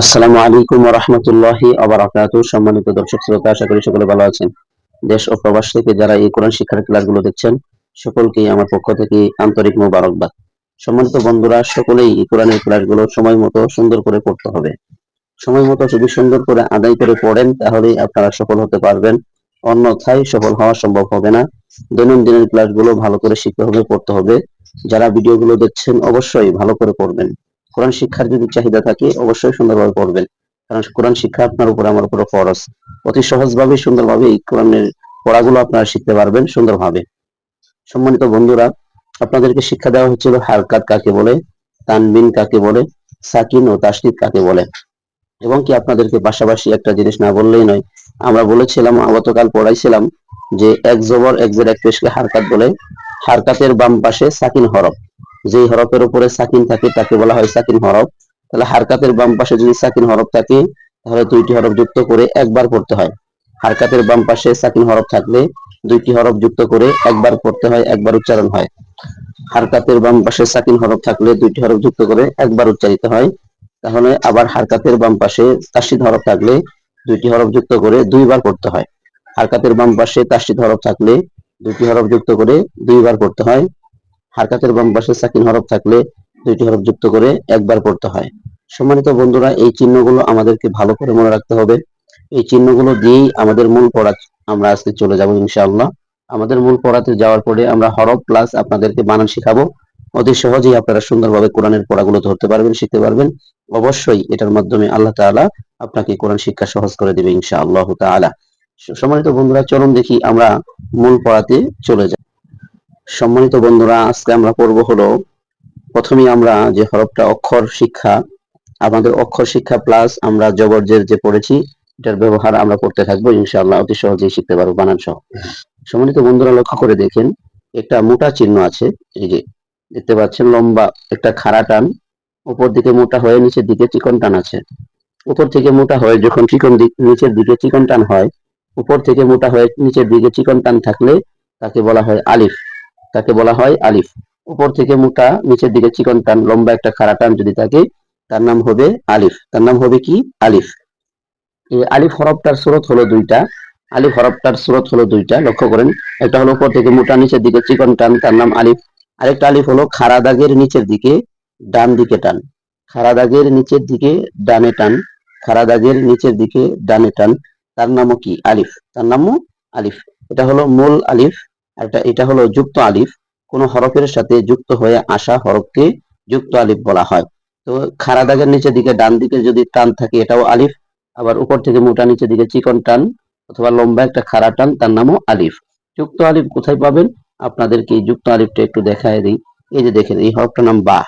আসসালামু আলাইকুম রহমতুল্লাহি আবরাকাত সম্মানিত দর্শক শ্রোতা, আশা করি সকলে ভালো আছেন। দেশ ও প্রবাস থেকে যারা এই কোরআন শিক্ষার ক্লাসগুলো দেখছেন, সকলকেই আমার পক্ষ থেকে আন্তরিক মোবারকবাদ। সম্মানিত বন্ধুরা, সকলেই এই কোরআনের ক্লাসগুলো সময় মতো সুন্দর করে পড়তে হবে। সময় মতো যদি সুন্দর করে আদায় করে পড়েন, তাহলেই আপনারা সফল হতে পারবেন। অন্যথায় সফল হওয়া সম্ভব হবে না। দৈনন্দিনের ক্লাসগুলো ভালো করে শিখতে হবে, পড়তে হবে। যারা ভিডিওগুলো দেখছেন, অবশ্যই ভালো করে পড়বেন। কোরআন শিক্ষার যদি চাহিদা থাকে, অবশ্যই সুন্দরভাবে পড়বেন। কারণ কোরআন শিক্ষা আপনার উপর আমার উপর ফরজ। অতি সহজভাবে সুন্দরভাবে এই কোরআনের পড়াগুলো আপনারা শিখতে পারবেন সুন্দরভাবে। সম্মানিত বন্ধুরা, আপনাদেরকে শিক্ষা দেওয়া হচ্ছিল হারকাত কাকে বলে, তানবিন কাকে বলে, সাকিন ও তাসদিদ কাকে বলে। এবং কি আপনাদেরকে পাশাপাশি একটা জিনিস না বললেই নয়, আমরা বলেছিলাম গতকাল পড়াইছিলাম যে এক জবর এক জের এক পেশকে হারকাত বলে, হারকাতের বাম পাশে সাকিন হরফ। যে হরফের উপরে সাকিন থাকে তাকে বলা হয় সাকিন হরফ। তাহলে হারকাতের বাম পাশে যদি সাকিন হরফ থাকে, তাহলে দুইটি হরফ যুক্ত করে একবার পড়তে হয়। হারকাতের বাম পাশে সাকিন হরফ থাকলে দুইটি হরফ যুক্ত করে একবার পড়তে হয়, একবার উচ্চারণ হয়। হারকাতের বাম পাশে সাকিন হরফ থাকলে দুইটি হরফ যুক্ত করে একবার উচ্চারিত হয়। তাহলে আবার হারকাতের বাম পাশে তাসিদ হরফ থাকলে দুইটি হরফ যুক্ত করে দুইবার পড়তে হয়। হারকাতের বাম পাশে তাসিদ হরফ থাকলে দুইটি হরফ যুক্ত করে দুইবার পড়তে হয়। হারকাতের বাম পাশে সাকিন হরফ থাকলে দুইটি হরফ যুক্ত করে একবার পড়তে হয়। সম্মানিত বন্ধুরা, এই চিহ্নগুলো আমাদেরকে ভালো করে মনে রাখতে হবে। এই চিহ্নগুলো দিয়েই আমাদের মূল পড়া আমরা আজকে চলে যাব ইনশাআল্লাহ। আমাদের মূল পড়াতে যাওয়ার পরে আমরা হরফ প্লাস আপনাদেরকে বানান শেখাবো। অতি সহজেই আপনারা সুন্দরভাবে কোরআনের পড়াগুলো ধরতে পারবেন, শিখতে পারবেন। অবশ্যই এটার মাধ্যমে আল্লাহ তাআলা আপনাকে কোরআন শিক্ষা সহজ করে দেবে ইনশাআল্লাহ তাআলা। সম্মানিত বন্ধুরা, চলুন দেখি আমরা মূল পড়াতে চলে যাই। সম্মানিত বন্ধুরা, আজকে আমরা পড়ব হলো প্রথমেই আমরা যে হরফটা অক্ষর শিক্ষা, আমাদের অক্ষর শিক্ষা প্লাস আমরা জবরজের যে পড়েছি, এটার ব্যবহার আমরা করতে থাকব, ইনশাআল্লাহ অতি সহজেই শিখতে পারব বানান সহ। সম্মানিত বন্ধুরা, লক্ষ্য করে দেখেন, একটা মোটা চিহ্ন আছে, এই যে দেখতে পাচ্ছেন, লম্বা একটা খাড়া টান, উপর দিকে মোটা হয়ে নিচের দিকে চিকন টান আছে। উপর থেকে মোটা হয়ে যখন চিকন নিচের দিকে চিকন টান হয়, উপর থেকে মোটা হয়ে নিচের দিকে চিকন টান থাকলে তাকে বলা হয় আলিফ। তাকে বলা হয় আলিফ। উপর থেকে মোটা, নিচের দিকে চিকন টান, লম্বা একটা খাড়া টান যদি থাকে, তার নাম হবে আলিফ। তার নাম হবে কি? আলিফ। এই আলিফ হরফটার স্রোত হলো দুইটা। আলিফ হরফটার স্রোত হলো দুইটা, লক্ষ্য করেন। একটা হলো উপর থেকে মোটা, নিচের দিকে চিকন টান, তার নাম আলিফ। আরেকটা আলিফ হলো খাড়া দাগের নিচের দিকে ডান দিকে টান। খাড়া দাগের নিচের দিকে ডানে টান। খাড়া দাগের নিচের দিকে ডানে টান। তার নামও কি? আলিফ। তার নামও আলিফ। এটা হলো মূল আলিফ। এটা এটা হলো যুক্ত আলিফ। কোন হরফের সাথে যুক্ত হয়ে আসা হরফকে যুক্ত আলিফ বলা হয়। তো খাড়া দাগের নিচের দিকে ডান দিকে যদি টান থাকে, এটাও আলিফ। আবার উপর থেকে মোটা নিচের দিকে চিকন টান অথবা লম্বা একটা খাড়া টান, তার নামও আলিফ। যুক্ত আলিফ কোথায় পাবেন? আপনাদেরকে এই যুক্ত আলিফটা একটু দেখায় দিই। এই যে দেখেন, এই হরফটার নাম বা।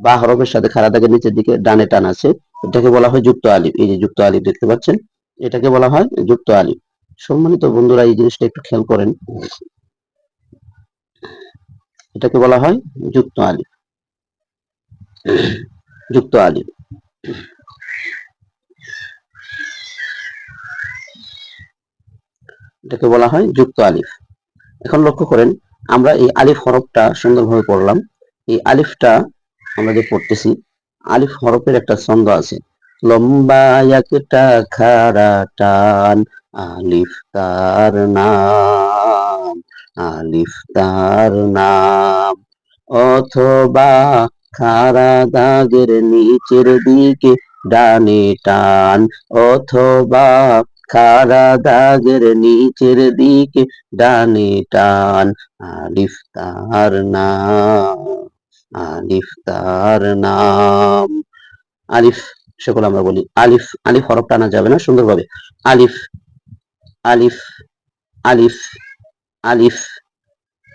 বা হরফের সাথে খাড়া দাগের নিচের দিকে ডানে টান আছে। এটাকে বলা হয় যুক্ত আলিফ। এই যে যুক্ত আলিফ দেখতে পাচ্ছেন? এটাকে বলা হয় যুক্ত আলিফ। সম্মানিত বন্ধুরা, এই জিনিসটা একটু খেয়াল করেন। এটাকে বলা হয় যুক্ত আলিফ। যুক্ত আলিফ। এটাকে বলা হয় যুক্ত আলিফ। এখন লক্ষ্য করেন, আমরা এই আলিফ হরফটা সুন্দরভাবে পড়লাম। এই আলিফটা আমরা যে পড়তেছি, আলিফ হরফের একটা ছন্দ আছে। লম্বা একটা খাড়া টান, আলিফ তার নাম। আলিফ তার নাম। অথবা খাড়া দাগের নিচের দিকে ডানে টান। অথবা খাড়া দাগের নিচের দিকে ডানে টান। আলিফ তার নাম আলিফ তার নাম। আলিফ, সকল আমরা বলি আলিফ আলিফ হরফ টানা যাবে না সুন্দরভাবে। আলিফ আলিফ আলিফ। আলিফ।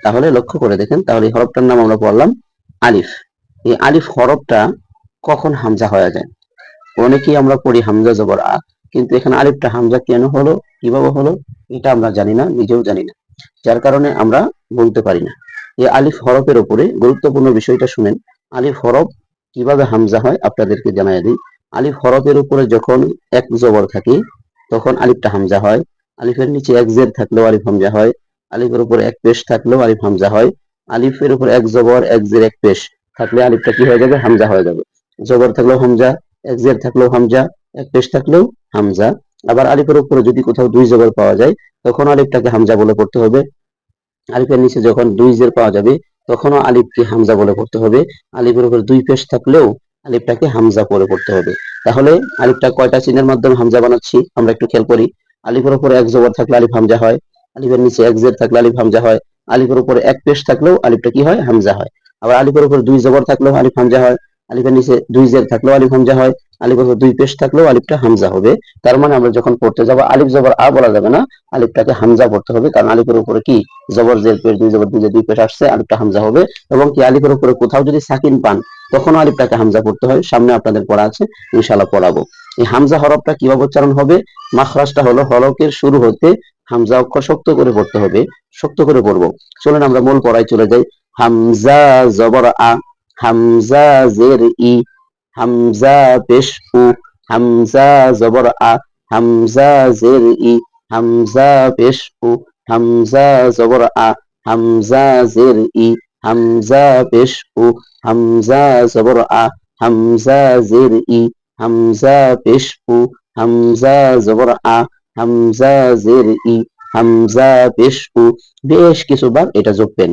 তাহলে লক্ষ্য করে দেখেন, তাহলে এই হরফটার নাম আমরা পড়লাম আলিফ। এই আলিফ হরফটা কখন হামজা হয়ে যায়? অনেকেই আমরা পড়ি হামজা জবর আ, কিন্তু এখানে আলিফটা হামজা কেন হলো, কীভাবে হলো, এটা আমরা জানি না, নিজেও জানি না। যার কারণে আমরা বলতে পারি না। এই আলিফ হরফের উপরে গুরুত্বপূর্ণ বিষয়টা শুনেন, আলিফ হরফ কীভাবে হামজা হয় আপনাদেরকে জানাই দিই। আলিফ হরফের উপরে যখন এক জবর থাকে, তখন আলিফটা হামজা হয়। আলিফের নিচে এক জের থাকলেও আলিফ হামজা হয়। আলিফের উপর এক পেশ থাকলেও আলিফ হামজা হয়। আলিফের উপর এক জবর, এক জের, এক পেশ থাকলে আলিফটা কি হয়ে যাবে? হামজা হয়ে যাবে। জবর থাকলেও হামজা, এক জের থাকলেও হামজা, এক পেশ থাকলেও হামজা। আবার আলিফের উপরে যদি কোথাও দুই জবর পাওয়া যায়, তখন আলিফটাকে হামজা বলে পড়তে হবে। আলিফের নিচে যখন দুই জের পাওয়া যাবে, তখনও আলিফকে হামজা বলে পড়তে হবে। আলিফের উপর দুই পেশ থাকলেও আলিফটাকে হামজা বলে পড়তে হবে। তাহলে আলিফটা কয়টা চিহ্নের মাধ্যমে হামজা বানাচ্ছি? আমরা একটু খেয়াল করি। আলিফের উপরে এক জবর থাকলে আলিফ হামজা হয়। আলিফের নিচে এক জের থাকলে আলিফ হামজা হয়, আলিফের উপরে এক পেশ থাকলেও আলিফটা কি হয়? হামজা হয়। আবার আলিফের উপর দুই জবর থাকলেও আলিফ হামজা হয়। আলিফের নিচে দুই জের থাকলেও আলিফ হামজা হয় উপর দুই পেশ থাকলেও আলিফটা হামজা হবে। তার মানে আমরা যখন পড়তে যাব, আলিফ জবর আ বলা যাবে না, আলিফটাকে হামজা পড়তে হবে, কারণ আলিফের উপরে কি? জবর জের পেশ, দুই জবর, দুই দুই পেশ আসছে, আলিফটা হামজা হবে। এবং কি আলিফের উপরে কোথাও যদি সাকিন পান, তখনও আলিফটাকে হামজা পড়তে হয়। সামনে আপনাদের পড়া আছে, ইনশাআল্লাহ পড়াবো। এই হামজা হরফটা কীভাবে উচ্চারণ হবে? মাখরাজটা হলো হরফের শুরু হতে হামজা অক্ষর শক্ত করে পড়তে হবে, শক্ত করে পড়ব। চলেন আমরা মূল পড়ায় চলে যাই। হামজা জবর আ হামজা জের ই হামজা পেশ উ হামজা জবর আ হামজা জের ই হামজা পেশ উ হামজা জবর আ হামজা জের ই হামজা পেশ উ হামজা জবর আ হামজা জের ই হামজা পেশ উ হামজা জবর আ হামজা জের ই হামজা পেশ উ বেশ কিছুবার এটা যোগবেন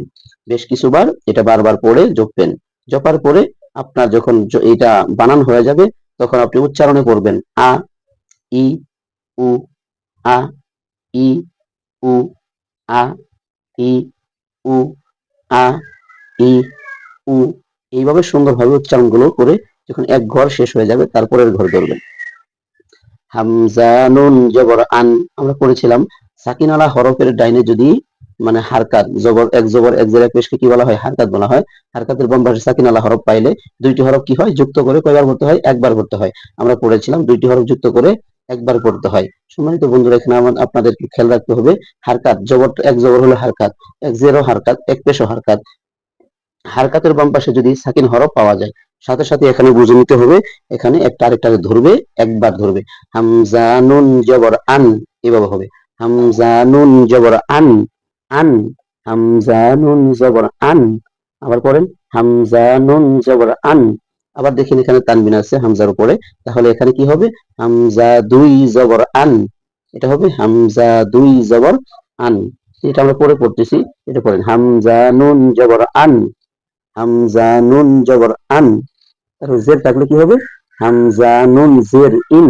বেশ কিছুবার এটা বারবার পড়ে যোগবেন জপার পরে আপনার যখন এটা বানান হয়ে যাবে, তখন আপনি উচ্চারণে করবেন আ, ই, উ, আ, ই, উ, আ, ই, উ, আ, ই, উ। এইভাবে সুন্দরভাবে উচ্চারণগুলো করে যখন এক ঘর শেষ হয়ে যাবে, তারপরের ঘর ধরবেন। হামজা নুন জবর আন আমরা পড়েছিলাম সাকিনালা হরফের ডাইনে যদি মানে হারকাত, জবর, এক জবর, এক জায়গায় পেশকে কি বলা হয়? হারকাত বলা হয়। হারকাতের বাম পাশে সাকিনালা হরফ পাইলে দুইটি হরফ কি হয়? যুক্ত করে কয়বার করতে হয়? একবার করতে হয়। আমরা পড়েছিলাম দুইটি হরফ যুক্ত করে একবার করতে হয়। সম্মানিত বন্ধুরা, এখানে আপনাদের খেয়াল রাখতে হবে, হারকাত, জবর এক জবর হলো হারকাত, এক জেরো হারকাত, এক পেশো হারকাত। হারকাতের বাম পাশে যদি সাকিন হরফ পাওয়া যায়, সাথে সাথে এখানে বুঝে নিতে হবে, এখানে একটা আরেকটাকে ধরবে, একবার ধরবে। হামজা নুন জবর আন, এভাবে হবে। হামজা নুন জবর আন আন হামজা নুন জবর আন। আবার পড়েন হামজা নুন জবর আন। আবার দেখেন এখানে তানবিন আছে হামজার উপরে। তাহলে এখানে কি হবে? হামজা দুই জবর আন। এটা হবে হামজা দুই জবর আন। এটা আমরা পরে পড়তেছি, এটা পড়েন। হামজা নুন জবর আন। হামজা নুন জবর আন। তারপর জের থাকলে কি হবে? হামজা নুন জের ইন।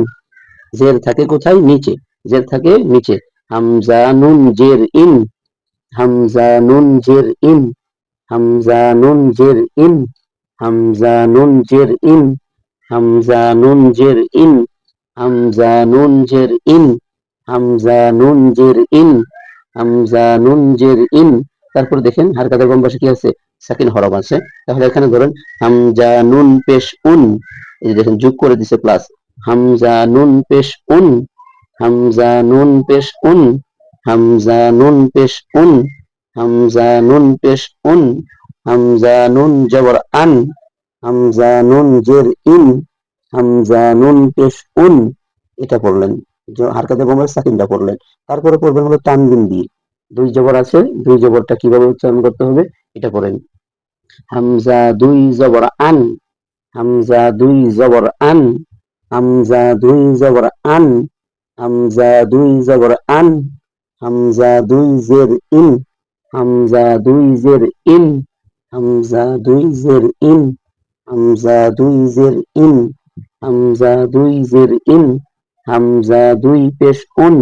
জের থাকে কোথায়? নিচে। জের থাকে নিচে। হামজা নুন জের ইন। হামজা নুন জের ইন, হামজা নুন জের ইন, হামজা নুন জের ইন, হামজা নুন জের ইন, হামজা নুন জের ইন, হামজা নুন জের ইন, হামজা নুন জের ইন। তারপর দেখেন হারকাতের পাশে কি আছে? সাকিন হরফ আছে। তাহলে এখানে ধরেন, হামজা নুন পেশ উন। এই দেখেন, যোগ করে দিছে প্লাস হামজা নুন পেশ উন, হামজা নুন পেশ উন। হামজা নুন পেশ উন, হামজা নুন পেশ উন, হামজা নুন জবর আন, হামজা নুন জের ইন, হামজা নুন পেশ উন। এটা পড়লেন হারকাতে বোমার সাকিনটা পড়লেন। তারপরে পড়বেন হলো তানবিন দিয়ে। দুই জবর আছে, দুই জবরটা কীভাবে উচ্চারণ করতে হবে, এটা পড়েন। হামজা দুই জবর আন, হামজা দুই জবর আন, হামজা দুই জবর আন, হামজা দুই জবর আন হামজা দুই জের ইন হামজা দুই জের ইন হামজা দুই জের ইন হামজা দুই জের ইন হামজা দুই জের ইন হামজা দুই পেশ উন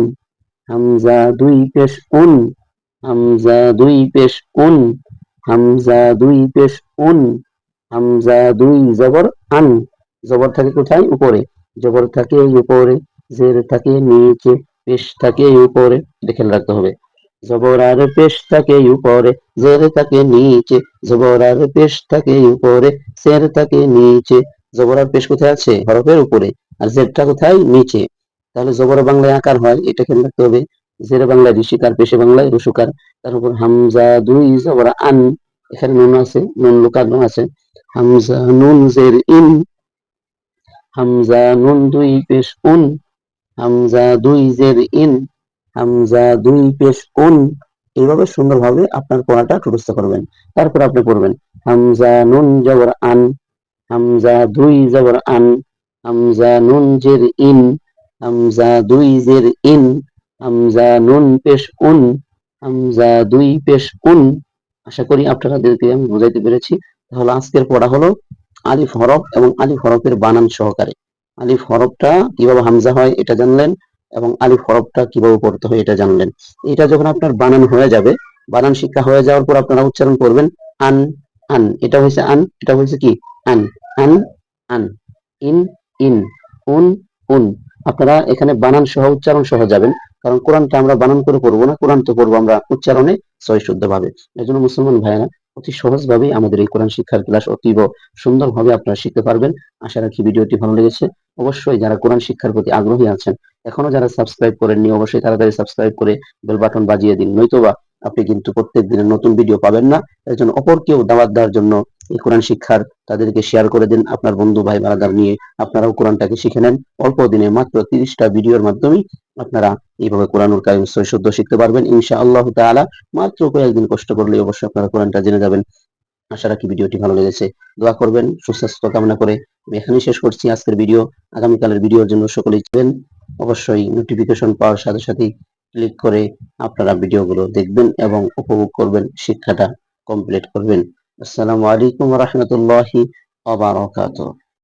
হামজা দুই পেশ উন হামজা দুই পেশ উন হামজা দুই পেশ উন হামজা দুই জবর আন জবর থাকে কোথায়? উপরে। জবর থাকে উপরে, জের থাকে নিচে। পেশ উপরে দেখে রাখতে হবে। জবর আর উপরে জের থাকে নিচে জবর আর উপরে সের থাকে নিচে পেশ কোথায় আছে? হরফের উপরে। আর জেরটা কোথায়? নিচে। তাহলে জবর বাংলায় আকার হয়, এটা খেয়াল রাখতে হবে। জের বাংলায় ঋষিকার, পেশে বাংলায় রসুকার। তার উপর হামজা দুই, জবর আন। এখানে নুন আছে, নুন লুকানো আছে। হামজা নুন জের ইন। হামজা নুন দুই, পেশ উন। হামজা দুই জের ইন, হামজা দুই পেশ উন, এইভাবে সুন্দরভাবে আপনার পড়াটা মুখস্থ করবেন। তারপর আপনি পড়বেন, হামজা নুন জবর আন, হামজা দুই জবর আন, হামজা নুন জের ইন, হামজা দুই জের ইন, হামজা নুন পেশ উন, হামজা দুই পেশ উন। আশা করি আপনাদেরকে আমি বুঝাইতে পেরেছি। তাহলে আজকের পড়া হলো আলিফ হরফ এবং আলিফ হরফের বানান সহকারে। আলিফ হরফটা কীভাবে হামজা হয় এটা জানলেন এবং আলিফ হরফটা কীভাবে পড়তে হয় এটা জানলেন। এটা যখন আপনার বানান হয়ে যাবে, বানান শিক্ষা হয়ে যাওয়ার পর আপনারা উচ্চারণ করবেন আন আন। এটা হয়েছে আন, এটা হয়েছে কি? আন আন আন। ইন ইন, উন উন। আপনারা এখানে বানান সহ, উচ্চারণ সহ যাবেন, কারণ কোরআনটা আমরা বানান করে পড়ব না, কোরআন তো পড়ব আমরা উচ্চারণে সহি শুদ্ধ ভাবে এই জন্য মুসলমান ভাইয়েরা অতি সহজভাবেই আমাদের এই কোরআন শিক্ষার ক্লাস অতীব সুন্দরভাবে আপনারা শিখতে পারবেন। আশা রাখি ভিডিওটি ভালো লেগেছে। অবশ্যই যারা কোরআন শিক্ষার প্রতি আগ্রহী আছেন, এখনও যারা সাবস্ক্রাইব করেননি, অবশ্যই তাড়াতাড়ি সাবস্ক্রাইব করে বেল বাটন বাজিয়ে দিন। নয়তোবা আপনি কিন্তু প্রত্যেক দিনের নতুন ভিডিও পাবেন না। এর জন্য অপর কেউ দাওয়াত দেওয়ার জন্য এই কোরআন শিক্ষার তাদেরকে শেয়ার করে দিন আপনার বন্ধু, ভাই বারাদার নিয়ে। আপনারাও কোরআনটাকে শিখে নেন। অল্প দিনে মাত্র তিরিশটা ভিডিওর মাধ্যমেই আপনারা এইভাবে কোরআনুল কারিম সৈশুদ্ধ শিখতে পারবেন ইনশা আল্লাহ তাআলা। মাত্র কয়েকদিন কষ্ট করলে অবশ্যই আপনারা কোরআনটা জেনে যাবেন। আশা রাখি ভিডিওটি ভালো লেগেছে। দোয়া করবেন সুস্বাস্থ্য কামনা করে আমি এখানেই শেষ করছি আজকের ভিডিও আগামীকালের ভিডিওর জন্য সকলেই চাবেন অবশ্যই নোটিফিকেশন পাওয়ার সাথে সাথেই ক্লিক করে আপনারা ভিডিওগুলো দেখবেন এবং উপভোগ করবেন, শিক্ষাটা কমপ্লিট করবেন। আসসালামু আলাইকুম রহমতুল্লাহি ওয়া বারাকাতুহু।